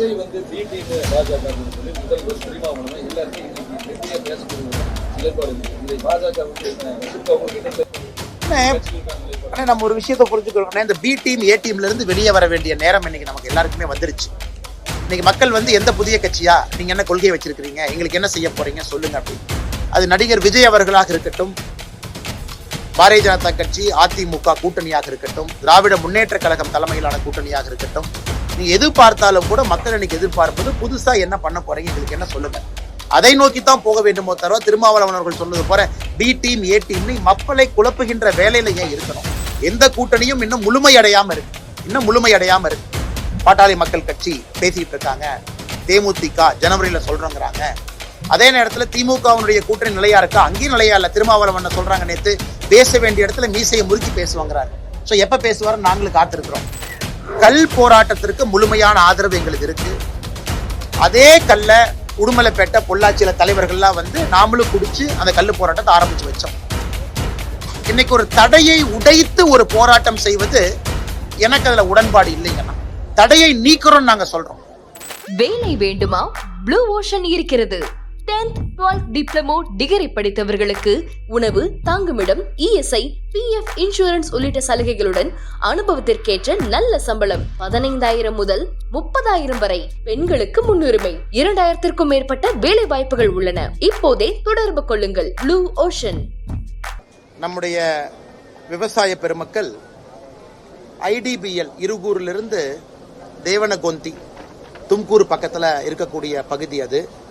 விஜய் வந்து B team பாஜக சொல்லி முதல்வர் திருமாவளவன் எல்லாருக்கும் இன்னைக்கு வெற்றியா பேசக்கூடிய நிலைப்பாடு இதை பாஜக வந்து என்ன நம்ம ஒரு விஷயத்தை புரிஞ்சுக்கணும்னா இந்த பி டீம் ஏ டீம்ல இருந்து வெளியே வர வேண்டிய நேரம் இன்னைக்கு நமக்கு எல்லாருக்குமே வந்துருச்சு. இன்னைக்கு மக்கள் வந்து எந்த புதிய கட்சியா நீங்க என்ன கொள்கை வச்சிருக்கீங்க எங்களுக்கு என்ன செய்ய போறீங்க சொல்லுங்க அப்படின்னு. அது நடிகர் விஜய் அவர்களாக இருக்கட்டும் பாரதிய ஜனதா கட்சி அதிமுக கூட்டணியாக இருக்கட்டும் திராவிட முன்னேற்ற கழகம் தலைமையிலான கூட்டணியாக இருக்கட்டும் நீங்க எதிர்பார்த்தாலும் கூட மக்கள் இன்னைக்கு எதிர்பார்ப்பது புதுசா என்ன பண்ண போறீங்க? எங்களுக்கு என்ன சொல்லுங்க? அதை நோக்கி தான் போக வேண்டுமோ தவிர திருமாவளவன் அவர்கள் சொன்னது போல பி டீம் ஏ டீம்னு மக்களை குழப்புகின்ற வேலையில ஏன் இருக்கணும்? எந்த கூட்டணியும் இன்னும் முழுமையடையாம இருக்கு. இன்னும் முழுமையடையாம இருக்கு. பாட்டாளி மக்கள் கட்சி பேசிட்டு இருக்காங்க. தேமுதிக ஜனவரியில சொல்றோங்கிறாங்க. அதே நேரத்துல திமுகவினுடைய கூட்டணி நிலையா இருக்கா? அங்கேயும் நிலையா இல்ல. திருமாவளவன் சொல்றாங்க நேத்து? பேச வேண்டிய இடத்துல மீசையை முறுக்கி பேசுவாங்கிறாரு. ஸோ எப்ப பேசுவாரு நாங்களும் காத்திருக்கிறோம். கல் போராட்டத்திற்கு முழுமையான ஆதரவு எங்களுக்கு இருக்கு. அதே கல்ல உடுமலைப்பேட்டை பொள்ளாச்சியில தலைவர்கள்லாம் வந்து நாமளும் குடிச்சு அந்த கல் போராட்டத்தை ஆரம்பிச்சு வச்சோம். இன்னைக்கு ஒரு தடையை உடைத்து ஒரு போராட்டம் செய்வது எனக்கு அதுல உடன்பாடு இல்லைங்கண்ணா தடையை நீக்கிறோம் நாங்க சொல்றோம். வேலை வேண்டுமா? ப்ளூ ஓஷன் இருக்கிறது. 10th 12th டிப்ளமோ டிகிரி படித்தவர்களுக்கு உணவு தாங்குமிடம் இஎஸ்ஐ பிஎஃப் இன்சூரன்ஸ் உள்ளிட்ட சலுகைகளுடன் அனுபவத்திற்கேற்ற நல்ல சம்பளம் பதினைந்தாயிரம் முதல் முப்பதாயிரம் வரை பெண்களுக்கு முன்னுரிமை. இரண்டாயிரத்திற்கும் மேற்பட்ட வேலை வாய்ப்புகள் உள்ளன. இப்போதே தொடர்பு கொள்ளுங்கள். ப்ளூ ஓஷன் நம்முடைய விவசாய பெருமக்கள் ஐடிபிஎல் இருகூரிலிருந்து தேவனகொந்தி தும்கூர் பக்கத்தில் இருக்கக்கூடிய பகுதி அது.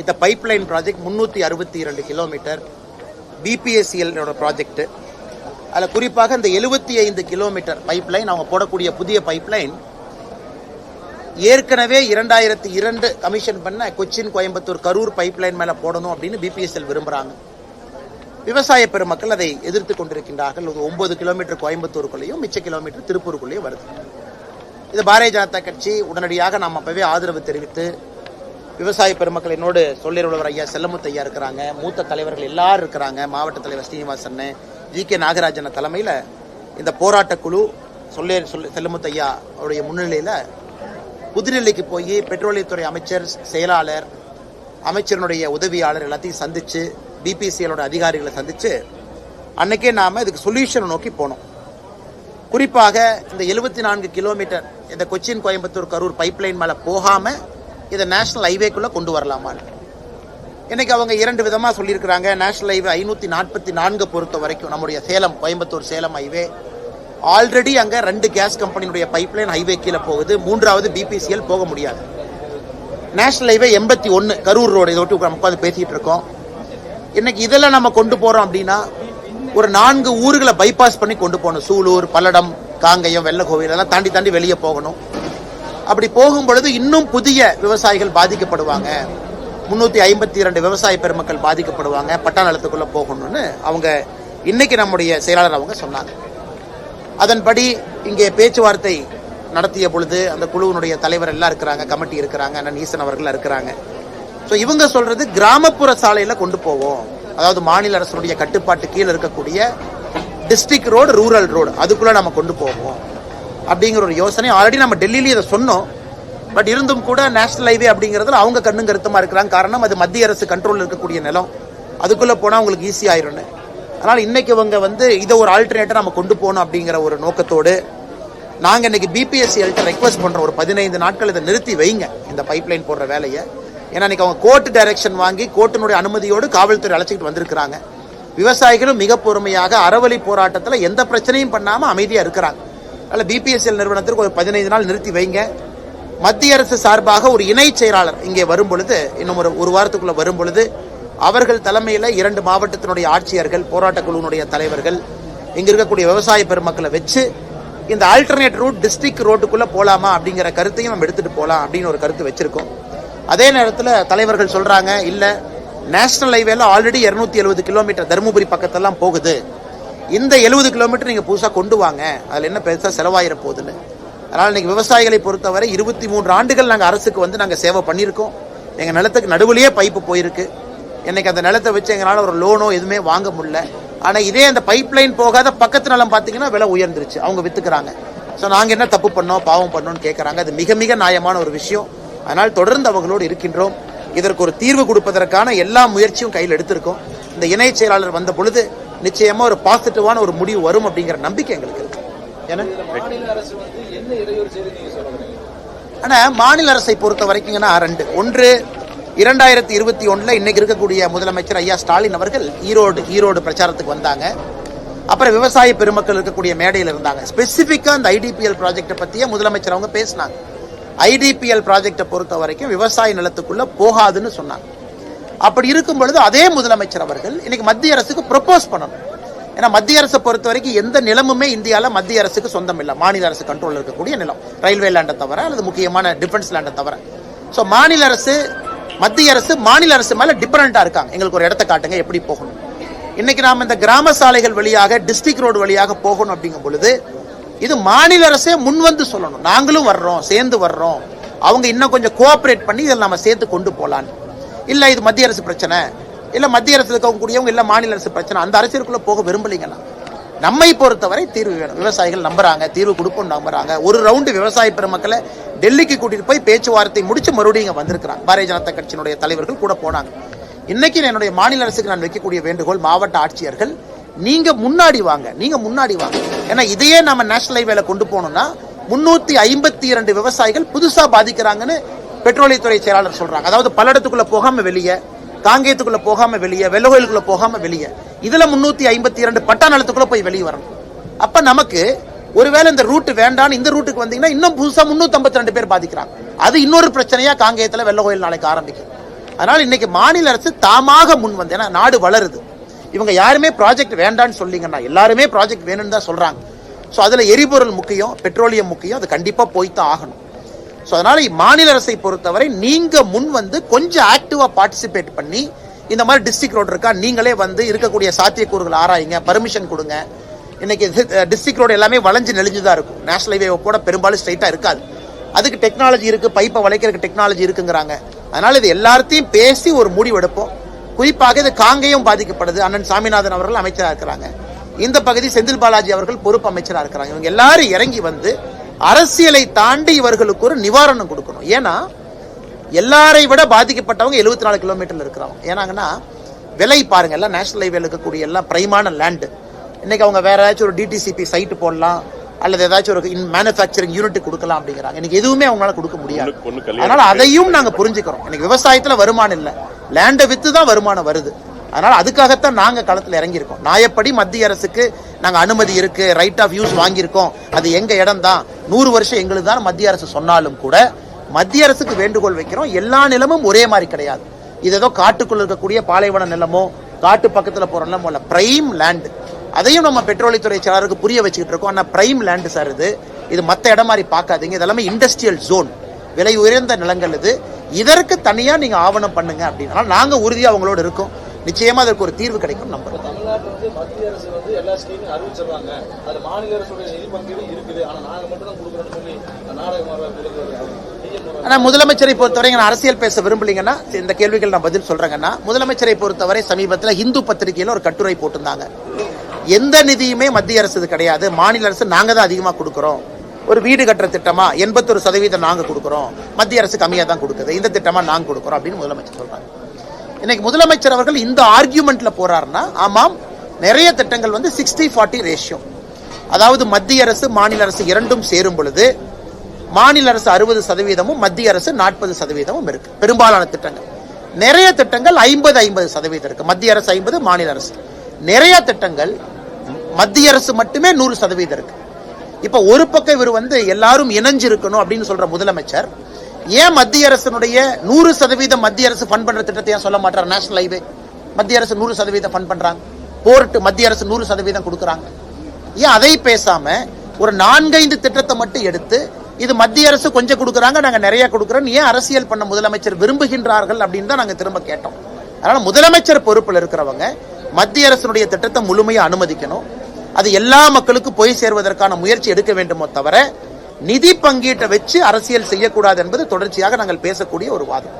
இந்த பைப்லைன் ப்ராஜெக்ட் முந்நூற்றி அறுபத்தி இரண்டு கிலோமீட்டர் பிபிஎஸ்சிஎல் ப்ராஜெக்ட்டு அதில் குறிப்பாக இந்த எழுபத்தி ஐந்து கிலோமீட்டர் பைப்லைன் அவங்க போடக்கூடிய புதிய பைப்லைன் ஏற்கனவே இரண்டாயிரத்தி இரண்டு கமிஷன் பண்ண கொச்சின் கோயம்புத்தூர் கரூர் பைப்லைன் மேலே போடணும் அப்படின்னு பிபிஎஸ்எல் விரும்புகிறாங்க விவசாய பெருமக்கள் அதை எதிர்த்து கொண்டிருக்கின்றார்கள். ஒரு ஒன்பது கிலோமீட்டர் கோயம்புத்தூருக்குள்ளேயும் மிச்ச கிலோமீட்டர் திருப்பூருக்குள்ளேயும் வருது. இது பாரதிய ஜனதா கட்சி உடனடியாக நாம் அப்பவே ஆதரவு தெரிவித்து விவசாய பெருமக்கள் என்னோடு சொல்லிருளவர் ஐயா செல்லமுத்து ஐயா இருக்கிறாங்க. மூத்த தலைவர்கள் எல்லாரும் இருக்கிறாங்க. மாவட்ட தலைவர் ஸ்ரீனிவாசன் ஜி கே நாகராஜன் தலைமையில் இந்த போராட்ட குழு சொல்லே சொல்லி செல்லமுத்து ஐயா அவருடைய முன்னிலையில் புதுடெல்லிக்கு போய் பெட்ரோலியத்துறை அமைச்சர் செயலாளர் அமைச்சரனுடைய உதவியாளர் எல்லாத்தையும் சந்தித்து பிபிசிஎலோட அதிகாரிகளை சந்தித்து அன்னைக்கே நாம் இதுக்கு சொல்யூஷன் நோக்கி போனோம். குறிப்பாக இந்த எழுபத்தி நான்கு கிலோமீட்டர் இந்த கொச்சின் கோயம்புத்தூர் கரூர் பைப்லைன் மேலே போகாமல் இதை நேஷனல் ஹைவேக்குள்ளே கொண்டு வரலாமான்னு இன்றைக்கி அவங்க இரண்டு விதமாக சொல்லியிருக்கிறாங்க. நேஷனல் ஹைவே ஐநூற்றி நாற்பத்தி நான்கு பொறுத்த வரைக்கும் நம்முடைய சேலம் கோயம்புத்தூர் சேலம் ஹைவே ஆல்ரெடி அங்கே ரெண்டு கேஸ் கம்பெனியுடைய பைப்லைன் ஹைவே கீழே போகுது. மூன்றாவது பிபிசிஎல் போக முடியாது. நேஷனல் ஹைவே எண்பத்தி ஒன்று கரூர் ரோடு இதை ஒட்டி நம்ம உட்காந்து பேசிகிட்டு இருக்கோம். இன்னைக்கு இதெல்லாம் நம்ம கொண்டு போகிறோம் அப்படின்னா ஒரு நான்கு ஊர்களை பைபாஸ் பண்ணி கொண்டு போகணும். சூலூர் பல்லடம் காங்கயம் வெள்ளக்கோவில் எல்லாம் தாண்டி தாண்டி வெளியே போகணும். அப்படி போகும் பொழுது இன்னும் புதிய விவசாயிகள் பாதிக்கப்படுவாங்க. முன்னூத்தி ஐம்பத்தி இரண்டு விவசாய பெருமக்கள் பாதிக்கப்படுவாங்க. பட்டா நிலத்துக்குள்ள போகணும்னு அவங்க இன்னைக்கு நம்முடைய செயலாளர் அவங்க சொன்னாங்க. அதன்படி இங்கே பேச்சுவார்த்தை நடத்திய பொழுது அந்த குழுவினுடைய தலைவர் எல்லாம் இருக்கிறாங்க கமிட்டி இருக்கிறாங்க அண்ணன் ஈசன் அவர்கள் இருக்கிறாங்க. ஸோ இவங்க சொல்றது கிராமப்புற சாலையில கொண்டு போவோம். அதாவது மாநில அரசுடைய கட்டுப்பாட்டு கீழே இருக்கக்கூடிய டிஸ்ட்ரிக்ட் ரோடு ரூரல் ரோடு அதுக்குள்ள நம்ம கொண்டு போவோம். அப்படிங்கிற ஒரு யோசனை. ஆல்ரெடி நம்ம டெல்லியிலேயே இதை சொன்னோம். பட் இருந்தும் கூட நேஷனல் ஹைவே அப்படிங்கிறதுல அவங்க கண்ணும் கருத்துமா இருக்கிறாங்க. காரணம் அது மத்திய அரசு கண்ட்ரோலில் இருக்கக்கூடிய நிலம். அதுக்குள்ளே போனால் அவங்களுக்கு ஈஸி ஆயிரும்னு. அதனால் இன்றைக்கி இவங்க வந்து இதை ஒரு ஆல்டர்னேட்டாக நம்ம கொண்டு போகணும் அப்படிங்கிற ஒரு நோக்கத்தோடு நாங்கள் இன்றைக்கி பிபிஎஸ்சி பிபிஎஸ்சிஎல்கிட்ட ரெக்வஸ்ட் பண்ணுறோம் ஒரு பதினைந்து நாட்கள் இதை நிறுத்தி வைங்க. இந்த பைப்லைன் போடுற வேலையை. ஏன்னா இன்றைக்கி அவங்க கோர்ட்டு டைரக்ஷன் வாங்கி கோர்ட்டினுடைய அனுமதியோடு காவல்துறை அழைச்சிட்டு வந்திருக்கிறாங்க. விவசாயிகளும் மிக பொறுமையாக அறவழி போராட்டத்தில் எந்த பிரச்சனையும் பண்ணாமல் அமைதியாக இருக்கிறாங்க. அதில் பிபிஎஸ்எல் நிறுவனத்திற்கு ஒரு பதினைந்து நாள் நிறுத்தி வைங்க. மத்திய அரசு சார்பாக ஒரு இணை செயலாளர் இங்கே வரும் பொழுது இன்னும் ஒரு ஒரு வாரத்துக்குள்ள வரும் பொழுது அவர்கள் தலைமையில் இரண்டு மாவட்டத்தினுடைய ஆட்சியர்கள் போராட்ட குழுவினுடைய தலைவர்கள் இங்க இருக்கக்கூடிய விவசாய பெருமக்களை வச்சு இந்த ஆல்டர்னேட் ரூட் டிஸ்ட்ரிக்ட் ரோட்டுக்குள்ள போலாமா அப்படிங்கிற கருத்தையும் நம்ம எடுத்துட்டு போலாம் அப்படின்னு ஒரு கருத்து வச்சிருக்கோம். அதே நேரத்தில் தலைவர்கள் சொல்றாங்க இல்ல நேஷனல் ஹைவேல ஆல்ரெடி இருநூத்தி எழுபது கிலோமீட்டர் தருமபுரி பக்கத்தெல்லாம் போகுது. இந்த எழுபது கிலோமீட்டர் நீங்கள் புதுசாக கொண்டு வாங்க. அதில் என்ன பெருசாக செலவாயிர போகுதுன்னு. அதனால் இன்றைக்கி விவசாயிகளை பொறுத்தவரை இருபத்தி மூன்று ஆண்டுகள் நாங்கள் அரசுக்கு வந்து நாங்கள் சேவை பண்ணியிருக்கோம். எங்கள் நிலத்துக்கு நடுவுலையே பைப்பு போயிருக்கு. இன்றைக்கி அந்த நிலத்தை வச்சு எங்களால் ஒரு லோனோ எதுவுமே வாங்க முடியல. ஆனால் இதே அந்த பைப் லைன் போகாத பக்கத்து நிலம் பார்த்தீங்கன்னா விலை உயர்ந்துருச்சு. அவங்க விற்றுக்கிறாங்க ஸோ நாங்கள் என்ன தப்பு பண்ணோம் பாவம் பண்ணோம்னு கேட்குறாங்க அது மிக மிக நியாயமான ஒரு விஷயம். அதனால் தொடர்ந்து அவங்களோடு இருக்கின்றோம். இதற்கு ஒரு தீர்வு கொடுப்பதற்கான எல்லா முயற்சியும் கையில் எடுத்திருக்கோம். இந்த இணை செயலாளர் வந்த பொழுது நிச்சயமா ஒரு பாசிட்டிவான ஒரு முடிவு வரும் அப்படிங்கிற நம்பிக்கை எங்களுக்கு இருக்கு. ஏன்னா? மாநில ஆனா மாநில அரசை பொறுத்த வரைக்குங்கன்னா ரெண்டு. ஒன்று இரண்டாயிரத்தி இருபத்தி ஒண்ணுல இன்னைக்கு இருக்கக்கூடிய முதலமைச்சர் ஐயா ஸ்டாலின் அவர்கள் ஈரோடு ஈரோடு பிரச்சாரத்துக்கு வந்தாங்க. அப்புறம் விவசாய பெருமக்கள் இருக்கக்கூடிய மேடையில் இருந்தாங்க. ஸ்பெசிஃபிக்காக அந்த ஐடிபிஎல் ப்ராஜெக்டை பற்றியே முதலமைச்சர் அவங்க பேசினாங்க. ஐடிபிஎல் ப்ராஜெக்டை பொறுத்த வரைக்கும் விவசாய நிலத்துக்குள்ளே போகாதுன்னு சொன்னாங்க. அப்படி இருக்கும் பொழுது அதே முதலமைச்சர் அவர்கள் இன்னைக்கு மத்திய அரசுக்கு ப்ரொபோஸ் பண்ணணும். ஏன்னா மத்திய அரசை பொறுத்த வரைக்கும் எந்த நிலமுமே இந்தியாவில் மத்திய அரசுக்கு சொந்தம் இல்லை. மாநில அரசு கண்ட்ரோலில் இருக்கக்கூடிய நிலம். ரயில்வே லேண்டை தவிர அல்லது முக்கியமான டிஃபென்ஸ் லேண்டை தவிர. ஸோ மாநில அரசு மத்திய அரசு மாநில அரசு மேலே டிபெண்டா இருக்காங்க. எங்களுக்கு ஒரு இடத்த காட்டுங்க எப்படி போகணும். இன்னைக்கு நாம் இந்த கிராம சாலைகள் வழியாக டிஸ்ட்ரிக்ட் ரோடு வழியாக போகணும் அப்படிங்கும் பொழுது இது மாநில அரசே முன் வந்து சொல்லணும். நாங்களும் வர்றோம் சேர்ந்து வர்றோம். அவங்க இன்னும் கொஞ்சம் கோஆப்ரேட் பண்ணி இதில் நம்ம சேர்த்து கொண்டு போகலான்னு இல்லை இது மத்திய அரசு பிரச்சனை. இல்லை மத்திய அரசு இருக்கக்கூடியவங்க இல்லை மாநில அரசு பிரச்சனை. அந்த அரசியலுக்குள்ளே போக விரும்பலீங்கன்னா நம்மை பொறுத்தவரை தீர்வு வேணும். விவசாயிகள் நம்புறாங்க தீர்வு கொடுப்போம் நம்புறாங்க. ஒரு ரவுண்டு விவசாய பெருமக்களை டெல்லிக்கு கூட்டிட்டு போய் பேச்சுவார்த்தை முடிச்சு மறுபடியும் இங்கே வந்திருக்கிறாங்க. பாரதிய ஜனதா கட்சியினுடைய தலைவர்கள் கூட போனாங்க. இன்னைக்கு நான் என்னுடைய மாநில அரசுக்கு நான் வைக்கக்கூடிய வேண்டுகோள் மாவட்ட ஆட்சியர்கள் நீங்க முன்னாடி வாங்க நீங்க முன்னாடி வாங்க. ஏன்னா இதையே நம்ம நேஷனல் ஹைவேல கொண்டு போனோம்னா முன்னூத்தி ஐம்பத்தி இரண்டு விவசாயிகள் புதுசா பாதிக்கிறாங்கன்னு பெட்ரோலியத்துறை செயலாளர் சொல்றாங்க. அதாவது பல்லடத்துக்குள்ள போகாம வெளியே காங்கேயத்துக்குள்ள போகாம வெளியே வெள்ளகோயிலுக்குள்ள போகாம வெளியே. இதுல முன்னூத்தி ஐம்பத்தி இரண்டு பட்டா நிலத்துக்குள்ள போய் வெளியே வரணும். அப்ப நமக்கு ஒருவேளை இந்த ரூட் வேண்டாம்னு இந்த ரூட்டுக்கு வந்தீங்கன்னா இன்னும் புதுசா முன்னூத்தி ஐம்பத்தி ரெண்டு பேர் பாதிக்கிறாங்க. அது இன்னொரு பிரச்சனையா காங்கேயத்துல வெள்ளகோயில் நாளைக்கு ஆரம்பிக்கும். அதனால இன்னைக்கு மாநில அரசு தாமாக முன் வந்து ஏன்னா நாடு வளருது. இவங்க யாருமே ப்ராஜெக்ட் வேண்டாம்னு சொல்லிங்கன்னா எல்லாருமே ப்ராஜெக்ட் வேணும்னு தான் சொல்றாங்க. ஸோ அதுல எரிபொருள் முக்கியம் பெட்ரோலியம் முக்கியம் அது கண்டிப்பா போய்த்தான் ஆகணும். ஸோ அதனால மாநில அரசை பொறுத்தவரை நீங்க முன் வந்து கொஞ்சம் ஆக்டிவா பார்ட்டிசிபேட் பண்ணி இந்த மாதிரி டிஸ்ட்ரிக்ட் ரோடு இருக்கா நீங்களே வந்து இருக்கக்கூடிய சாத்தியக்கூறுகள் ஆராயுங்க பர்மிஷன் கொடுங்க. இன்னைக்கு டிஸ்ட்ரிக்ட் ரோடு எல்லாமே வளைஞ்சு நெளிஞ்சு தான் இருக்கும். நேஷனல் ஹைவே கூட பெரும்பாலும் ஸ்ட்ரைட்டாக இருக்காது. அதுக்கு டெக்னாலஜி இருக்கு பைப்பை வளைக்கிறதுக்கு டெக்னாலஜி இருக்குங்கிறாங்க. அதனால இது எல்லாத்தையும் பேசி ஒரு முடிவு எடுப்போம். குறிப்பாக இது காங்கேயம் பாதிக்கப்படுது. அண்ணன் சாமிநாதன் அவர்கள் அமைச்சராக இருக்கிறாங்க. இந்த பகுதி செந்தில் பாலாஜி அவர்கள் பொறுப்பு அமைச்சராக இருக்கிறாங்க. இவங்க எல்லாரும் இறங்கி வந்து அரசியலை தாண்டி இவர்களுக்கு ஒரு நிவாரணம் கொடுக்கணும். ஏன்னா எல்லாரை விட பாதிக்கப்பட்டவங்க 74 நாலு கிலோமீட்டர்ல இருக்கிறாங்க. ஏன்னாங்கன்னா விலை பாருங்க எல்லாம் நேஷனல் ஹைவேல இருக்கக்கூடிய எல்லாம் பிரைமான லேண்டு இன்னைக்கு அவங்க வேற ஏதாச்சும் ஒரு டிடிசிபி சைட் போடலாம் அல்லது ஏதாச்சும் ஒரு மேனுஃபேக்சரிங் யூனிட் கொடுக்கலாம் அப்படிங்கிறாங்க. இன்னைக்கு எதுவுமே அவங்களால கொடுக்க முடியாது. அதனால அதையும் நாங்க புரிஞ்சுக்கிறோம். இன்னைக்கு விவசாயத்துல வருமானம் இல்ல. லேண்டை வித்து தான் வருமானம் வருது. அதனால் அதுக்காகத்தான் நாங்கள் களத்தில் இறங்கியிருக்கோம். நாயப்படி மத்திய அரசுக்கு நாங்கள் அனுமதி இருக்கு ரைட் ஆஃப் யூஸ் வாங்கியிருக்கோம். அது எங்கள் இடம் தான் நூறு வருஷம் எங்களுக்கு தான் மத்திய அரசு சொன்னாலும் கூட மத்திய அரசுக்கு வேண்டுகோள் வைக்கிறோம். எல்லா நிலமும் ஒரே மாதிரி கிடையாது. இது ஏதோ காட்டுக்குள்ள இருக்கக்கூடிய பாலைவன நிலமோ காட்டு பக்கத்தில் போகிற நிலமோ இல்லை பிரைம் லேண்டு அதையும் நம்ம பெட்ரோலியத்துறை செயலாளருக்கு புரிய வச்சுக்கிட்டு இருக்கோம். ஆனால் பிரைம் லேண்ட் சார் இது. இது மற்ற இடம் மாதிரி பார்க்காதீங்க. இதெல்லாமே இண்டஸ்ட்ரியல் ஜோன் விலை உயர்ந்த நிலங்கள் இது. இதற்கு தனியாக நீங்கள் ஆவணம் பண்ணுங்க அப்படின்னா நாங்கள் உறுதியாக அவங்களோட இருக்கோம். நிச்சயமா அதற்கு ஒரு தீர்வு கிடைக்கும் நம்புறோம். மத்திய அரசு வந்து எல்லா ஸ்கீமையும் அறிவிச்சிடுறாங்க. அது மாநில அரசுடைய நிதி பங்கீடு இருக்குது. ஆனா நாங்க மட்டும் தான் கொடுக்குறோம்னு சொல்லி நாடகமாக முதலமைச்சரை பொறுத்தவரை நான் அரசியல் பேச விரும்பலீங்கன்னா இந்த கேள்விகள் நான் பதில் சொல்றேங்கன்னா முதலமைச்சரை பொறுத்தவரை சமீபத்தில் இந்து பத்திரிகையில ஒரு கட்டுரை போட்டிருந்தாங்க. எந்த நிதியுமே மத்திய அரசு கிடையாது. மாநில அரசு நாங்க தான் அதிகமா கொடுக்கிறோம். ஒரு வீடு கட்டுற திட்டமா எண்பத்தொரு சதவீதம் நாங்க கொடுக்கிறோம். மத்திய அரசு கம்மியா தான் கொடுக்குது. இந்த திட்டமா நாங்க கொடுக்கிறோம் அப்படின்னு முதலமைச்சர் சொல்றாங்க இன்னைக்கு முதலமைச்சர் அவர்கள் இந்த ஆர்கியூமெண்ட்ல போறாருன்னா ஆமாம் நிறைய திட்டங்கள் வந்து சிக்ஸ்டி ஃபார்ட்டி ரேஷியோ அதாவது மத்திய அரசு மாநில அரசு இரண்டும் சேரும் பொழுது மாநில அரசு அறுபது சதவீதமும் மத்திய அரசு நாற்பது சதவீதமும் இருக்கு. பெரும்பாலான திட்டங்கள். நிறைய திட்டங்கள் ஐம்பது ஐம்பது சதவீதம் இருக்கு. மத்திய அரசு ஐம்பது மாநில அரசு. நிறைய திட்டங்கள் மத்திய அரசு மட்டுமே நூறு சதவீதம் இருக்கு. இப்ப ஒரு பக்கம் இவர் வந்து எல்லாரும் இணைஞ்சு இருக்கணும் அப்படின்னு சொல்ற முதலமைச்சர் ஏன் மத்திய அரசினுடைய நூறு சதவீதம் மத்திய அரசு ஃபண்ட் பண்ற திட்டத்தை ஏன் சொல்ல மாட்டார்? நேஷனல் ஹைவே மத்திய அரசு நூறு சதவீதம் ஃபண்ட் பண்றாங்க. போர்ட்டு மத்திய அரசு நூறு சதவீதம் கொடுக்குறாங்க. ஏன் அதை பேசாம ஒரு நான்கைந்து திட்டத்தை மட்டும் எடுத்து இது மத்திய அரசு கொஞ்சம் கொடுக்குறாங்க நாங்க நிறைய கொடுக்குறோம். ஏன் அரசியல் பண்ண முதலமைச்சர் விரும்புகின்றார்கள் அப்படின்னு தான் நாங்க திரும்ப கேட்டோம். அதனால முதலமைச்சர் பொறுப்பில் இருக்கிறவங்க மத்திய அரசினுடைய திட்டத்தை முழுமையா அனுமதிக்கணும். அது எல்லா மக்களுக்கும் போய் சேர்வதற்கான முயற்சி எடுக்க வேண்டுமோ தவிர நிதி பங்கீட்டை வச்சு அரசியல் செய்யக்கூடாது என்பது தொடர்ச்சியாக நாங்கள் பேசக்கூடிய ஒரு வாதம்.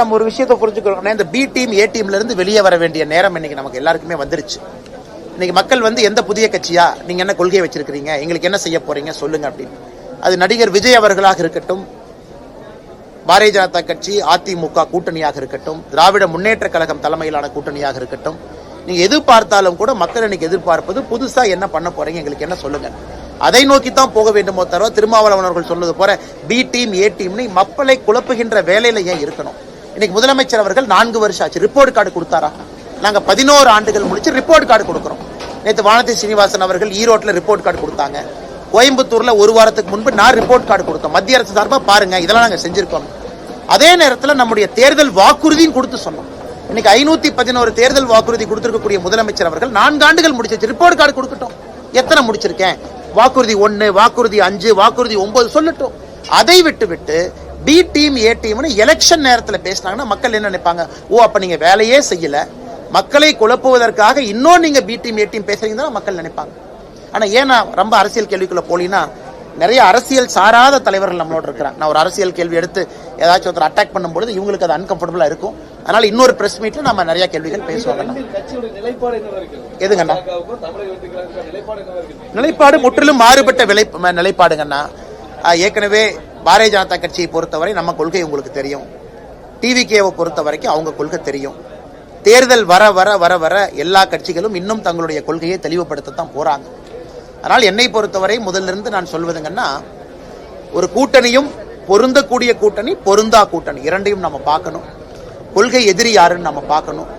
நம்ம ஒரு விஷயத்தை புரிஞ்சுக்கிறோம். இந்த பி டீம் ஏ டீம்ல இருந்து வெளியே வர வேண்டிய நேரம் இன்னைக்கு நமக்கு எல்லாருக்குமே வந்துருச்சு. இன்னைக்கு மக்கள் வந்து எந்த புதிய கட்சியா நீங்க என்ன கொள்கை வச்சிருக்கிறீங்க எங்களுக்கு என்ன செய்ய போறீங்க சொல்லுங்க அப்படின்னு. அது நடிகர் விஜய் அவர்களாக இருக்கட்டும் பாரதிய ஜனதா கட்சி அதிமுக கூட்டணியாக இருக்கட்டும் திராவிட முன்னேற்ற கழகம் தலைமையிலான கூட்டணியாக இருக்கட்டும் நீங்க எது பார்த்தாலும் கூட மக்கள் இன்னைக்கு எதிர்பார்ப்பது புதுசா என்ன பண்ண போறீங்க? எங்களுக்கு என்ன சொல்லுங்க? அதை நோக்கி தான் போக வேண்டுமோ தவிர திருமாவளவன் அவர்கள் சொன்னது போல பி டீம் ஏ டீம்னு மக்களை குழப்புகின்ற வேலையில ஏன் இருக்கணும்? இன்னைக்கு முதலமைச்சர் அவர்கள் நான்கு வருஷம் ஆச்சு ரிப்போர்ட் கார்டு கொடுத்தாரா? நாங்க பதினோரு ஆண்டுகள் முடிச்சு ரிப்போர்ட் கார்டு கொடுக்குறோம். நேற்று வானதி சீனிவாசன் அவர்கள் ஈரோட்ல ரிப்போர்ட் கார்டு கொடுத்தாங்க. கோயம்புத்தூர்ல ஒரு வாரத்துக்கு முன்பு நான் ரிப்போர்ட் கார்டு கொடுத்தோம் மத்திய அரசு சார்பா பாருங்க இதெல்லாம் நாங்க செஞ்சிருக்கோம். அதே நேரத்தில் நம்முடைய தேர்தல் வாக்குறுதியும் கொடுத்து சொன்னோம். இன்னைக்கு ஐநூத்தி பதினோரு தேர்தல் வாக்குறுதி கொடுத்திருக்கக்கூடிய முதலமைச்சர் அவர்கள் நான்கு ஆண்டுகள் முடிச்சிருச்சு ரிப்போர்ட் கார்டு கொடுக்கட்டும். எத்தனை முடிச்சிருக்கேன்? வாக்குறுதி ஒன்னு வாக்குறுதி அஞ்சு வாக்குறுதி ஒன்பது சொல்லட்டும். அதை விட்டு விட்டு பி டீம் ஏ டீம்னு எலெக்ஷன் நேரத்தில் பேசினாங்கன்னா மக்கள் என்ன நினைப்பாங்க? ஓ அப்ப நீங்க வேலையே செய்யல. மக்களை குழப்புவதற்காக இன்னும் நீங்க பி டீம் ஏ டீம் பேசுறீங்கன்னா மக்கள் நினைப்பாங்க. ஆனா ஏன்னா ரொம்ப அரசியல் கேள்விக்குள்ள போலீங்கன்னா நிறைய அரசியல் சாராத தலைவர்கள் நம்மளோட இருக்கிறாங்க. நான் ஒரு அரசியல் கேள்வி எடுத்து ஏதாச்சும் ஒருத்தர் அட்டாக் பண்ணும்பொழுது இவங்களுக்கு அது அன்கம்ஃபர்டபுளா இருக்கும். அதனால இன்னொரு பிரஸ் மீட்ல நம்ம நிறைய கேள்விகள் பேசுவாங்க எதுங்கண்ணா நிலைப்பாடு முற்றிலும் மாறுபட்ட விலை நிலைப்பாடுங்கண்ணா ஏற்கனவே பாரதிய ஜனதா கட்சியை பொறுத்தவரை நம்ம கொள்கை உங்களுக்கு தெரியும். டிவிகேவை பொறுத்த வரைக்கும் அவங்க கொள்கை தெரியும். தேர்தல் வர வர வர வர எல்லா கட்சிகளும் இன்னும் தங்களுடைய கொள்கையை தெளிவுபடுத்தத்தான் போறாங்க. அதனால் என்னை பொறுத்தவரை முதல்ல இருந்து நான் சொல்வதுங்கன்னா ஒரு கூட்டணியும் பொருந்தக்கூடிய கூட்டணி பொருந்தா கூட்டணி இரண்டையும் நம்ம பார்க்கணும். கொள்கை எதிரி யாருன்னு நம்ம பார்க்கணும்.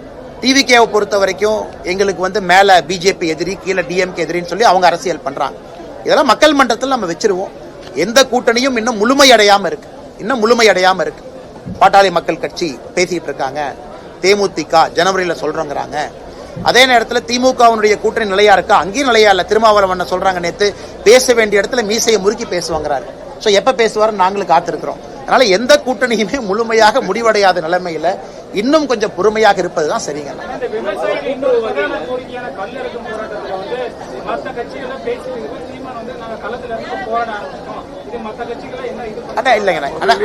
டிவிகேவை பொறுத்த வரைக்கும் எங்களுக்கு வந்து மேலே பிஜேபி எதிரி கீழே டிஎம்கே எதிரின்னு சொல்லி அவங்க அரசியல் பண்ணுறாங்க இதெல்லாம் மக்கள் மன்றத்தில் நம்ம வச்சிருவோம். எந்த கூட்டணியும் இன்னும் முழுமையடையாமல் இருக்கு. இன்னும் முழுமையடையாமல் இருக்கு. பாட்டாளி மக்கள் கட்சி பேசிகிட்டு இருக்காங்க. தேமுதிக ஜனவரியில் சொல்கிறோங்கிறாங்க அதே நேரத்தில் திமுகவினுடைய கூட்டணி நிலையா இருக்கா? அங்கேயும் நிலையா இல்ல. திருமாவளவன் சொல்றாங்க நேத்து பேச வேண்டிய இடத்துல மீசையை முறுக்கி பேசுவாங்கிறாரு. சோ எப்ப பேசுவாரு? நாங்களும் காத்திருக்கிறோம். அதனால எந்த கூட்டணியுமே முழுமையாக முடிவடையாத நிலைமையில இன்னும் கொஞ்சம் பொறுமையாக சரிங்க. கட்சிகளை என்ன இது அண்ணா இல்லைங்கண்ணே அண்ணா.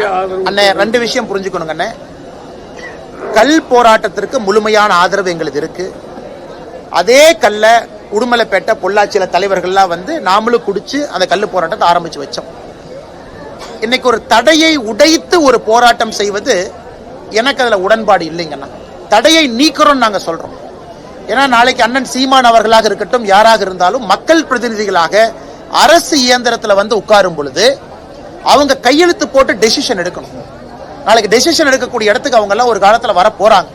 அண்ணே ரெண்டு விஷயம் புரிஞ்சுக்கணுங்க அண்ணே. கல் போராட்டத்திற்கு முழுமையான ஆதரவு எங்களுக்கு இருக்கு. அதே கல்ல உடுமலைப்பேட்டை பொள்ளாச்சியில தலைவர்கள்லாம் வந்து நாமளும் குடிச்சு அந்த கல்லு போராட்டத்தை ஆரம்பிச்சு வச்சோம். இன்னைக்கு ஒரு தடையை உடைத்து ஒரு போராட்டம் செய்வது எனக்கு அதுல உடன்பாடு இல்லைங்கண்ணா. தடையை நீக்கிறோம் நாங்க சொல்றோம். ஏன்னா நாளைக்கு அண்ணன் சீமான் அவர்களாக இருக்கட்டும் யாராக இருந்தாலும் மக்கள் பிரதிநிதிகளாக அரசு இயந்திரத்துல வந்து உட்காரும் பொழுது அவங்க கையெழுத்து போட்டு டெசிஷன் எடுக்கணும். நாளைக்கு டெசிஷன் எடுக்கக்கூடிய இடத்துக்கு அவங்க எல்லாம் ஒரு காலத்துல வர போறாங்க.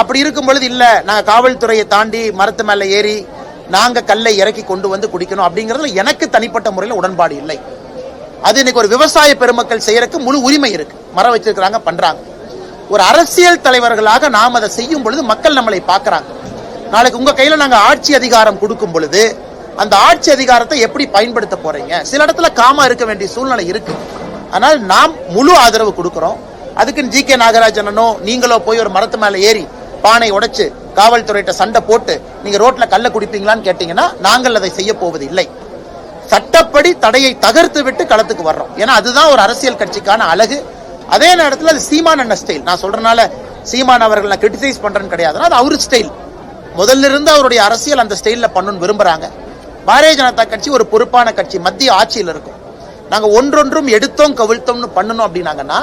அப்படி இருக்கும் பொழுது இல்ல நாங்க காவல்துறையை தாண்டி மரத்து மேல ஏறி நாங்க கல்லை இறக்கி கொண்டு வந்து குடிக்கணும். அப்படிங்கறதுல எனக்கு தனிப்பட்ட முறையில் உடன்பாடு இல்லை. அது இன்னைக்கு ஒரு விவசாய பெருமக்கள் செய்யறதுக்கு முழு உரிமை இருக்கு. மரம் வச்சிருக்கிறாங்க பண்றாங்க. ஒரு அரசியல் தலைவர்களாக நாம் அதை செய்யும் பொழுது மக்கள் நம்மளை பார்க்கறாங்க. நாளைக்கு உங்க கையில நாங்க ஆட்சி அதிகாரம் கொடுக்கும் பொழுது அந்த ஆட்சி அதிகாரத்தை எப்படி பயன்படுத்த போறீங்க? சில இடத்துல காமா இருக்க வேண்டிய சூழ்நிலை இருக்கு. ஆனால் நாம் முழு ஆதரவு கொடுக்கிறோம். அதுக்கு ஜி கே நாகராஜனோ நீங்களோ போய் ஒரு மரத்து மேல ஏறி பானை உடைச்சு காவல்துறையிட்ட சண்டை போட்டு நீங்க ரோட்ல கல்ல குடிப்பீங்களான்னு கேட்டீங்கன்னா நாங்கள் அதை செய்ய போவது இல்லை சட்டப்படி தடையை தகர்த்து விட்டு களத்துக்கு வர்றோம். ஏன்னா அதுதான் ஒரு அரசியல் கட்சிக்கான அழகு. அதே நேரத்தில் அது சீமான் அண்ணன் ஸ்டைல் நான் சொல்றனால சீமான் அவர்கள் நான் கிரிட்டிசைஸ் பண்றேன்னு கிடையாது. அது அவரு ஸ்டைல் முதல்ல இருந்து அவருடைய அரசியல் அந்த ஸ்டைல்ல பண்ணணும்னு விரும்புறாங்க. பாரதிய ஜனதா கட்சி ஒரு பொறுப்பான கட்சி. மத்திய ஆட்சியில் இருக்கும். நாங்க ஒன்றொன்றும் எடுத்தோம் கவிழ்த்தோம்னு பண்ணணும் அப்படின்னாங்கன்னா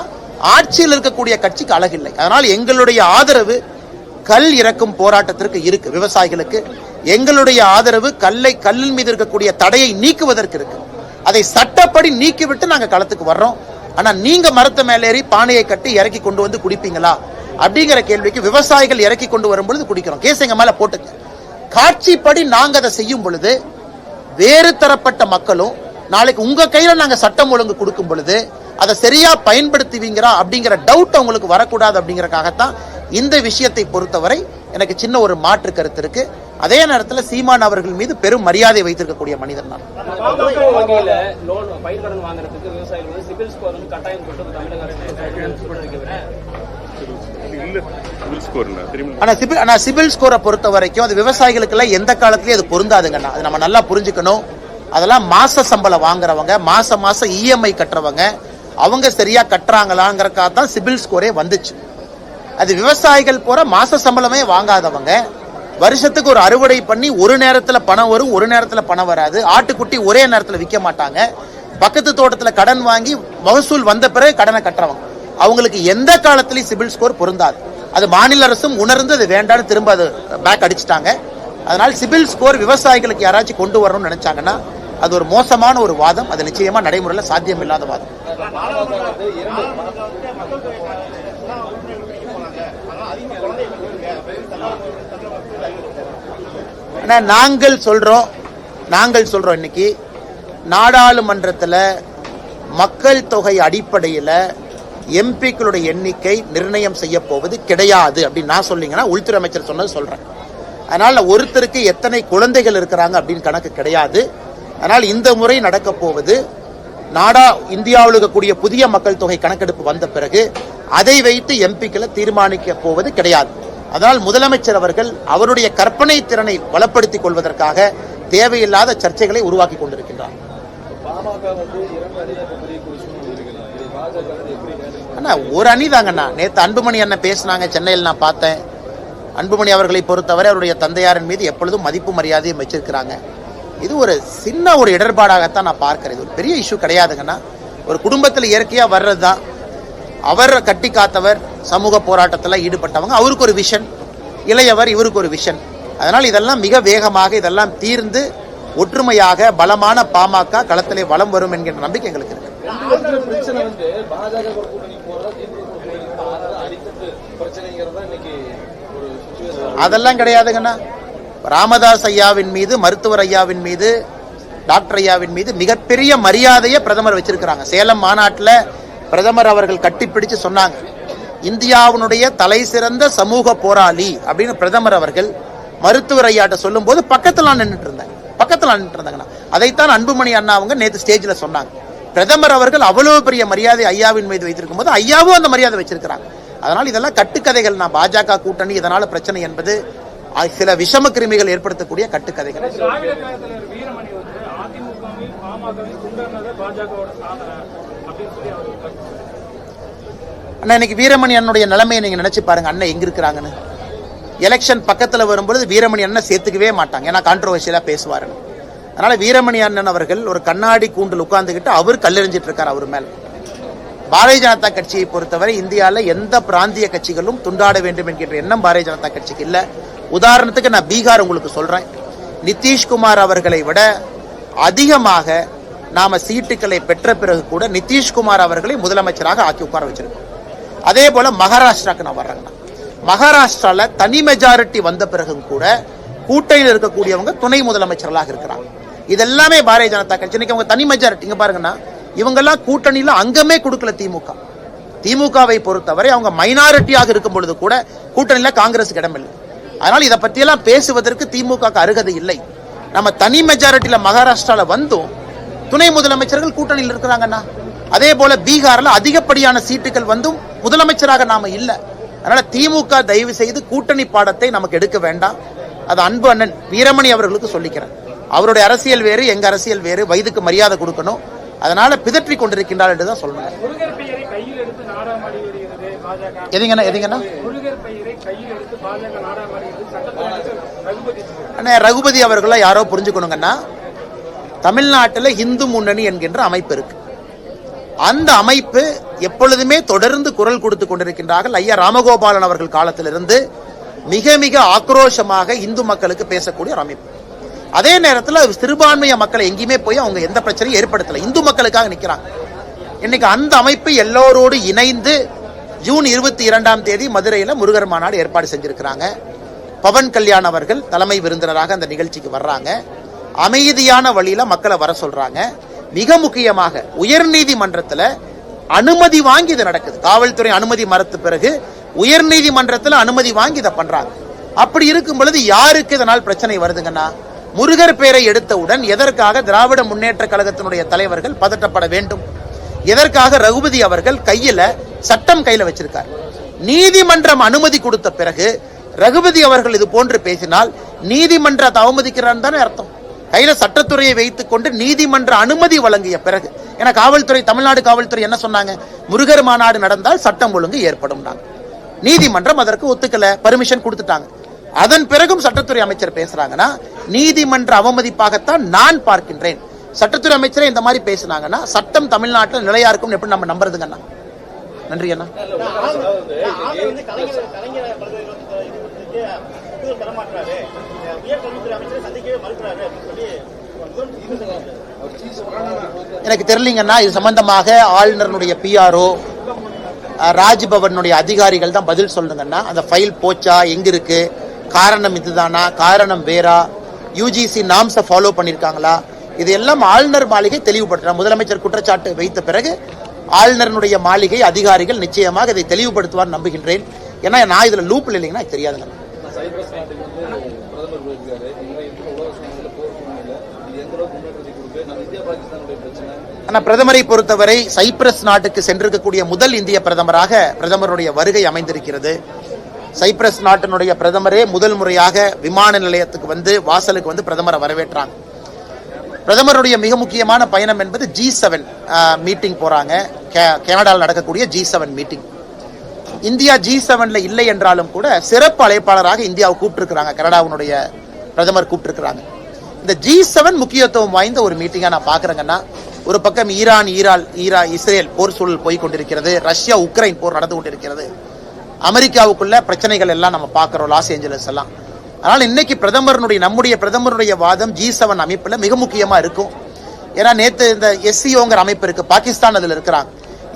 ஆட்சியில் இருக்கக்கூடிய கட்சிக்கு அழகில்லை. அதனால் எங்களுடைய ஆதரவு கல் இறக்கும் போராட்டத்திற்கு இருக்கு. விவசாயிகளுக்கு எங்களுடைய ஆதரவு கல்லை கல்லின் மீது இருக்கக்கூடிய தடையை நீக்குவதற்கு இருக்கு. அதை சட்டப்படி நீக்கிவிட்டு நாங்க களத்துக்கு வர்றோம். ஆனா நீங்க மரத்த மேலேறி பானையை கட்டி இறக்கி கொண்டு வந்து குடிப்பீங்களா? அப்படிங்கிற கேள்விக்கு விவசாயிகள் இறக்கி கொண்டு வரும்பொழுது குடிக்கிறோம். கேஸ் எங்க மேல போட்டுங்க காட்சிப்படி நாங்க அதை செய்யும் பொழுது வேறு தரப்பட்ட மக்களும் நாளைக்கு உங்க கையில நாங்க சட்டம் ஒழுங்கு கொடுக்கும் பொழுது அதை சரியா பயன்படுத்துவீங்களா அப்படிங்கிற டவுட் அவங்களுக்கு வரக்கூடாது அப்படிங்கறக்காகத்தான் இந்த விஷயத்தை பொறுத்தவரை எனக்கு சின்ன ஒரு மாற்று கருத்து இருக்கு. அதே நேரத்தில் சீமான் அவர்கள் மீது பெரும் மரியாதை வைத்திருக்கக்கூடிய மனிதன் நான். ஆனா சிபில் ஆனா சிபில் ஸ்கோரை பொறுத்த வரைக்கும் அது விவசாயிகளுக்கு எல்லாம் எந்த காலத்திலயும் அது பொருந்தாதுங்கண்ணா அது நம்ம நல்லா புரிஞ்சுக்கணும். அதெல்லாம் மாச சம்பளம் வாங்குறவங்க மாசம் மாசம் இஎம்ஐ கட்டுறவங்க அவங்க சரியா கட்டுறாங்களாங்கிறக்காக தான் சிபில் ஸ்கோரே வந்துச்சு. அது விவசாயிகள் போற மாச சம்பளமே வாங்காதவங்க. வருஷத்துக்கு ஒரு அறுவடை பண்ணி ஒரு நேரத்துல பணம் வரும் ஒரு நேரத்துல பணம் வராது. ஆட்டுக்குட்டி ஒரே நேரத்துல விற்க மாட்டாங்க. பக்கத்து தோட்டத்துல கடன் வாங்கி மகசூல் வந்த பிறகு கடனை கட்டுறவங்க. அவங்களுக்கு எந்த காலத்திலயும் சிபில் ஸ்கோர் பொருந்தாது. அது மாநில அரசும் உணர்ந்து அது வேண்டாம்னு திரும்ப அது பேக் அடிச்சிட்டாங்க. அதனால் சிபில் ஸ்கோர் விவசாயிகளுக்கு யாராச்சும் கொண்டு வரணும்னு நினைச்சாங்கன்னா அது ஒரு மோசமான ஒரு வாதம். அது நிச்சயமா நடைமுறையில் சாத்தியம் இல்லாத வாதம் ஆனால் நாங்கள் சொல்கிறோம் நாங்கள் சொல்கிறோம் இன்னைக்கு நாடாளுமன்றத்தில் மக்கள் தொகை அடிப்படையில் எம்பிக்களுடைய எண்ணிக்கை நிர்ணயம் செய்ய போவது கிடையாது அப்படின்னு நான் சொல்லிங்கன்னா உள்துறை அமைச்சர் சொன்னது சொல்கிறேன் அதனால் ஒருத்தருக்கு எத்தனை குழந்தைகள் இருக்கிறாங்க அப்படின்னு கணக்கு கிடையாது. அதனால் இந்த முறை நடக்க போவது நாடா இந்தியாவில் இருக்கக்கூடிய புதிய மக்கள் தொகை கணக்கெடுப்பு வந்த பிறகு அதை வைத்து எம்பிக்களை தீர்மானிக்க போவது கிடையாது. அதனால் முதலமைச்சர் அவர்கள் அவருடைய கற்பனை திறனை வளப்படுத்திக் கொள்வதற்காக தேவையில்லாத சர்ச்சைகளை உருவாக்கி கொண்டிருக்கின்றார். அண்ணா ஒரு அணி தாங்கண்ணா நேற்று அன்புமணி அண்ணன் பேசினாங்க. சென்னையில் நான் பார்த்தேன். அன்புமணி அவர்களை பொறுத்தவரை அவருடைய தந்தையாரின் மீது எப்பொழுதும் மதிப்பு மரியாதையும் வச்சிருக்கிறாங்க. இது ஒரு சின்ன ஒரு இடர்பாடாகத்தான் நான் பார்க்கிறேன். இது ஒரு பெரிய இஷ்யூ கிடையாதுங்கண்ணா. ஒரு குடும்பத்தில் இயற்கையாக வர்றது தான் அவர் கட்டி காத்தவர் சமூக போராட்டத்தில் ஈடுபட்டவங்க. அவருக்கு ஒரு விஷன் இளையவர் இவருக்கு ஒரு விஷன் அதனால் இதெல்லாம் மிக வேகமாக இதெல்லாம் தீர்ந்து ஒற்றுமையாக பலமான பாமக களத்திலே வலம் வரும் என்கின்ற நம்பிக்கை எங்களுக்கு இருக்கு. அதெல்லாம் கிடையாதுங்கண்ணா. ராமதாஸ் ஐயாவின் மீது மருத்துவர் ஐயாவின் மீது டாக்டர் ஐயாவின் மீது மிகப்பெரிய மரியாதையை பிரதமர் வச்சிருக்கிறாங்க. சேலம் மாநாட்டில் பிரதமர் அவர்கள் கட்டிப்பிடிச்சு சொன்னாங்க. இந்தியாவினுடைய தலை சிறந்த சமூக போராளி அப்படின்னு பிரதமர் அவர்கள் மருத்துவர் ஐயாட்ட சொல்லும்போது பக்கத்தில் நின்றுட்டு இருந்தாங்க. பக்கத்தில் நின்றுட்டு இருந்தாங்கண்ணா. அதைத்தான் அன்புமணி அண்ணா அவங்க நேற்று ஸ்டேஜில் சொன்னாங்க. பிரதமர் அவர்கள் அவ்வளவு பெரிய மரியாதை ஐயாவின் மீது வைத்திருக்கும் போது ஐயாவும் அந்த மரியாதை வச்சிருக்கிறாங்க. அதனால் இதெல்லாம் கட்டுக்கதைகள். நான் பாஜக கூட்டணி இதனால பிரச்சனை என்பது சில விஷம கிருமிகள் ஏற்படுத்தக்கூடிய கட்டுக்கதைகள் திராவிட கழகத்தில் வீரமணி வந்து அதிமுகவையும் பாமகவையும் கொண்டாடுனது பாஜகவோட சாதனை அப்படின்னு சொல்லி அவர் கருத்து அண்ணா இன்னைக்கு வீரமணி அண்ணனுடைய நிலைமையை நீங்கள் நினச்சி பாருங்க. அண்ணன் எங்க இருக்கிறாங்கன்னு. எலெக்ஷன் பக்கத்தில் வரும்பொழுது வீரமணி அண்ணன் சேர்த்துக்கவே மாட்டாங்க. ஏன்னா கான்ட்ரவர்ஷியலா பேசுவாருன்னு அதனால் வீரமணி அண்ணன் அவர்கள் ஒரு கண்ணாடி கூண்டில் உட்காந்துக்கிட்டு அவர் கல்லெறிஞ்சிட்டு இருக்கார் அவர் மேல். பாரதிய ஜனதா கட்சியை பொறுத்தவரை இந்தியாவில் எந்த பிராந்திய கட்சிகளும் துண்டாட வேண்டும் என்கின்ற எண்ணம் பாரதிய ஜனதா கட்சிக்கு இல்லை. உதாரணத்துக்கு நான் பீகார் உங்களுக்கு சொல்கிறேன் நிதிஷ்குமார் அவர்களை விட அதிகமாக நாம சீட்டுக்களை பெற்ற பிறகு கூட நிதிஷ்குமார் அவர்களை முதலமைச்சராக ஆக்கி உட்கார வச்சிருக்கோம். அதே போல மகாராஷ்டிராக்கு நான் வர்றேங்கண்ணா. மகாராஷ்டிரால தனி மெஜாரிட்டி வந்த பிறகும் கூட கூட்டணியில் இருக்கக்கூடியவங்க துணை முதலமைச்சர்களாக இருக்கிறாங்க. இதெல்லாமே பாரதிய ஜனதா கட்சி. இன்னைக்கு அவங்க தனி மெஜாரிட்டி இங்க பாருங்கன்னா இவங்கெல்லாம் கூட்டணியில அங்கமே கொடுக்கல திமுக. திமுகவை பொறுத்தவரை அவங்க மைனாரிட்டியாக இருக்கும் பொழுது கூட கூட்டணியில காங்கிரஸுக்கு இடமில்லை அதனால் இதை பற்றியெல்லாம் பேசுவதற்கு திமுக அருகதை இல்லை. நம்ம தனி மெஜாரிட்டியில் மகாராஷ்டிராவில் வந்தும் துணை முதலமைச்சர்கள் கூட்டணியில் இருக்கிறாங்கண்ணா. அதே போல பீகார்ல அதிகப்படியான சீட்டுகள் வந்தும் முதலமைச்சராக நாம இல்ல. அதனால திமுக தயவு செய்து கூட்டணி பாடத்தை நமக்கு எடுக்க வேண்டாம். அது அன்பு அண்ணன் வீரமணி அவர்களுக்கு சொல்லிக்கிறேன். அவருடைய அரசியல் வேறு எங்க அரசியல் வேறு வயதுக்கு மரியாதை கொடுக்கணும். அதனால பிதற்றி கொண்டிருக்கின்றார் என்று தான் சொல்லணும். பாஜக. எதுங்கண்ணா எதுங்கண்ணா? அண்ணே ரகுபதி அவர்களை யாரோ புரிஞ்சுக்கணுங்கன்னா தமிழ்நாட்டில் இந்து முன்னணி என்கின்ற அமைப்பு இருக்கு. அந்த அமைப்பு எப்பொழுதுமே தொடர்ந்து குரல் கொடுத்து கொண்டிருக்கின்றார்கள். ஐயா ராமகோபாலன் அவர்கள் காலத்திலிருந்து மிக மிக ஆக்ரோஷமாக இந்து மக்களுக்கு பேசக்கூடிய ஒரு அமைப்பு. அதே நேரத்தில் சிறுபான்மைய மக்களை எங்கேயுமே போய் அவங்க எந்த பிரச்சனையும் ஏற்படுத்தல. இந்து மக்களுக்காக நிற்கிறாங்க இன்னைக்கு அந்த அமைப்பு எல்லோரோடு இணைந்து ஜூன் இருபத்தி இரண்டாம் தேதி மதுரையில் முருகர் மாநாடு ஏற்பாடு செஞ்சிருக்கிறாங்க. பவன் கல்யாண் அவர்கள் தலைமை விருந்தினராக அந்த நிகழ்ச்சிக்கு வர்றாங்க. அமைதியான வழியில மக்களை வர சொல்றாங்க. மிக முக்கியமாக உயர்நீதிமன்றத்தில் அனுமதி வாங்கி இது நடக்குது. காவல்துறை அனுமதி மறுத்த பிறகு உயர்நீதிமன்றத்தில் அனுமதி வாங்கி இதை பண்றாங்க. அப்படி இருக்கும் பொழுது யாருக்கு இதனால் பிரச்சனை வருதுங்கன்னா முருகர் பெயரை எடுத்தவுடன் எதற்காக திராவிட முன்னேற்ற கழகத்தினுடைய தலைவர்கள் பதட்டப்பட வேண்டும்? எதற்காக ரகுபதி அவர்கள் கையில சட்டம் கையில வச்சிருக்கார்? நீதிமன்றம் அனுமதி கொடுத்த பிறகு ரகுபதி அவர்கள் இது போன்று பேசினால் நீதிமன்றத்தை அவமதிக்கிறான்னு தானே அர்த்தம். கையில சட்டத்துறையை வைத்துக்கொண்டு நீதிமன்ற அனுமதி வழங்கிய பிறகு ஏன்னா காவல்துறை தமிழ்நாடு காவல்துறை என்ன சொன்னாங்க? முருகர் மாநாடு நடந்தால் சட்டம் ஒழுங்கு ஏற்படும் நீதிமன்றம் அதற்கு ஒத்துக்கல பர்மிஷன் கொடுத்துட்டாங்க. அதன் பிறகும் சட்டத்துறை அமைச்சர் பேசுறாங்கன்னா நீதிமன்ற அவமதிப்பாகத்தான் நான் பார்க்கின்றேன். சட்டத்துறை அமைச்சரே இந்த மாதிரி பேசுனாங்கன்னா சட்டம் தமிழ்நாட்டில் நிலையா இருக்கும் எப்படி நம்ம நம்புறதுங்கண்ணா? நன்றி அண்ணா. ஒப்புதல் தரமாட்டாரு. உயர்கல்வித்துறை அமைச்சரை சந்திக்கவே மறுக்கிறாரு அப்படின்னு சொல்லி எனக்கு தெரியலீங்கன்னா இது சம்பந்தமாக ஆளுநருடைய பிஆர்ஓ ராஜ்பவனுடைய அதிகாரிகள் தான் பதில் சொல்லுங்கன்னா அந்த ஃபைல் போச்சா எங்க இருக்கு காரணம் இதுதானா காரணம் வேறா யூஜிசி நாம்ஸை ஃபாலோ பண்ணியிருக்காங்களா இதெல்லாம் ஆளுநர் மாளிகை தெளிவுபடுத்தலாம் முதலமைச்சர் குற்றச்சாட்டு வைத்த பிறகு ஆளுநருடைய மாளிகை அதிகாரிகள் நிச்சயமாக இதை தெளிவுபடுத்துவார் நம்புகின்றேன். ஏன்னா நான் இதில் லூப்பில் இல்லைங்கன்னா தெரியாதுங்க. சைப்ரஸ் நாட்டுக்கு வந்து பிரதமர் போயிருக்காரு. இங்க உலக போர் சூழ்நிலை எந்த அளவுக்கு முன்னேற்றத்தை நம்ம இந்தியா பாகிஸ்தானுடைய பிரச்சனை. பிரதமரை பொறுத்தவரை சைப்ரஸ் நாட்டுக்கு சென்றிருக்கக்கூடிய முதல் இந்திய பிரதமராக பிரதமருடைய வருகை அமைந்திருக்கிறது. சைப்ரஸ் நாட்டினுடைய பிரதமரே முதல் முறையாக விமான நிலையத்துக்கு வந்து வாசலுக்கு வந்து பிரதமரை வரவேற்றாங்க. பிரதமருடைய மிக முக்கியமான பயணம் என்பது ஜி செவன் மீட்டிங் போறாங்க. கே- கனடாவில் நடக்கக்கூடிய G seven meeting India G செவன்ல இல்லை என்றாலும் கூட சிறப்பு அழைப்பாளராக இந்தியாவை கூப்பிட்டுருக்கிறாங்க. கனடாவினுடைய பிரதமர் கூப்பிட்டுருக்கிறாங்க. இந்த ஜி செவன் முக்கியத்துவம் வாய்ந்த ஒரு மீட்டிங்காக நான் பார்க்குறேங்கன்னா ஒரு பக்கம் ஈரான் ஈரால் ஈரா இஸ்ரேல் போர் சூழல் போய் கொண்டிருக்கிறது ரஷ்யா உக்ரைன் போர் நடந்து கொண்டிருக்கிறது. அமெரிக்காவுக்குள்ள பிரச்சனைகள் எல்லாம் நம்ம பார்க்குறோம் லாஸ் ஏஞ்சலஸ் எல்லாம். அதனால் இன்னைக்கு பிரதமருடைய நம்முடைய பிரதமருடைய வாதம் ஜி செவன் அமைப்பில் மிக முக்கியமாக இருக்கும். ஏன்னா நேற்று இந்த எஸ்சிஓங்கிற அமைப்பு இருக்குது பாகிஸ்தான் அதில் இருக்கிறாங்க.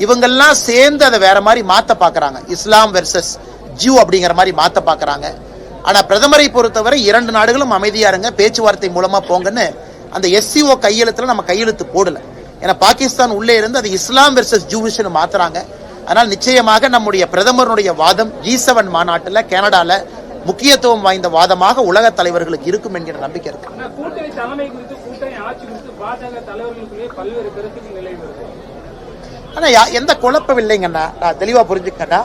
இவங்கெல்லாம் சேர்ந்து அதை வேற மாதிரி மாத்த பாக்குறாங்க. இஸ்லாம் வெர்சஸ் ஜூ அப்படிங்கிற மாதிரி மாத்த பாக்குறாங்க. ஆனா பிரதமரை பொறுத்தவரை இரண்டு நாடுகளும் அமைதியா இருங்க பேச்சுவார்த்தை மூலமா போங்கன்னு அந்த எஸ்சிஓ கையெழுத்துல நம்ம கையெழுத்து போடல. ஏன்னா பாகிஸ்தான் உள்ளே இருந்து அது இஸ்லாம் வெர்சஸ் ஜூவிஷ்னு மாத்துறாங்க. அதனால் நிச்சயமாக நம்முடைய பிரதமருடைய வாதம் ஜி செவன் மாநாட்டில் கனடால முக்கியத்துவம் வாய்ந்த வாதமாக உலக தலைவர்களுக்கு இருக்கும் என்கிற நம்பிக்கை இருக்கு. ஆனால் யா- எந்த குழப்பம் இல்லைங்கண்ணா? நான் தெளிவாக புரிஞ்சுக்கண்ணா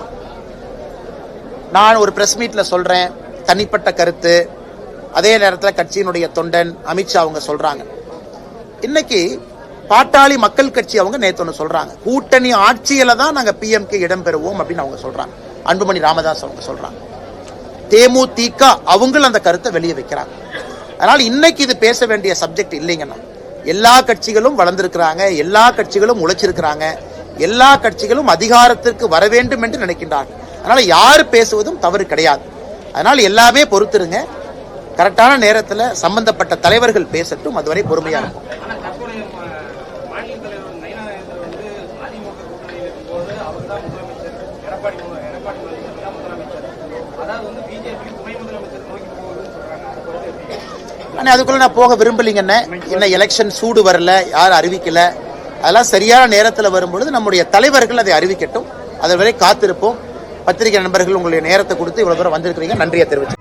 நான் ஒரு பிரஸ் மீட்டில் சொல்கிறேன் தனிப்பட்ட கருத்து. அதே நேரத்தில் கட்சியினுடைய தொண்டன் அமித்ஷா அவங்க சொல்கிறாங்க இன்னைக்கு பாட்டாளி மக்கள் கட்சி அவங்க நேற்று ஒன்று சொல்கிறாங்க கூட்டணி ஆட்சியில் தான் நாங்கள் பிஎம்கே இடம் பெறுவோம் அப்படின்னு அவங்க சொல்கிறாங்க அன்புமணி ராமதாஸ் அவங்க சொல்கிறாங்க தேமுதிக அவங்களும் அந்த கருத்தை வெளியே வைக்கிறாங்க. அதனால் இன்னைக்கு இது பேச வேண்டிய சப்ஜெக்ட் இல்லைங்கண்ணா. எல்லா கட்சிகளும் வளர்ந்துருக்கிறாங்க எல்லா கட்சிகளும் உழைச்சிருக்கிறாங்க. எல்லா கட்சிகளும் அதிகாரத்திற்கு வர வேண்டும் என்று நினைக்கின்றார்கள். அதனால யார் பேசுவதும் தவறு கிடையாது. அதனால் எல்லாமே பொறுத்துருங்க. கரெக்டான நேரத்துல சம்பந்தப்பட்ட தலைவர்கள் பேசட்டும். அதுவரை பொறுமையாக இருக்கும் அதுக்குள்ள நான் போக விரும்பலீங்கண்ணே என்ன எலெக்ஷன் சூடு வரல. யாரும் அறிவிக்கல. அதெல்லாம் சரியான நேரத்தில் வரும்பொழுது நம்முடைய தலைவர்கள் அதை அறிவிக்கட்டும். அதுவரை காத்திருப்போம். பத்திரிகை நண்பர்கள் உங்களுடைய நேரத்தை கொடுத்து இவ்வளவு தூரம் வந்திருக்கிறீங்க. நன்றியை தெரிவித்து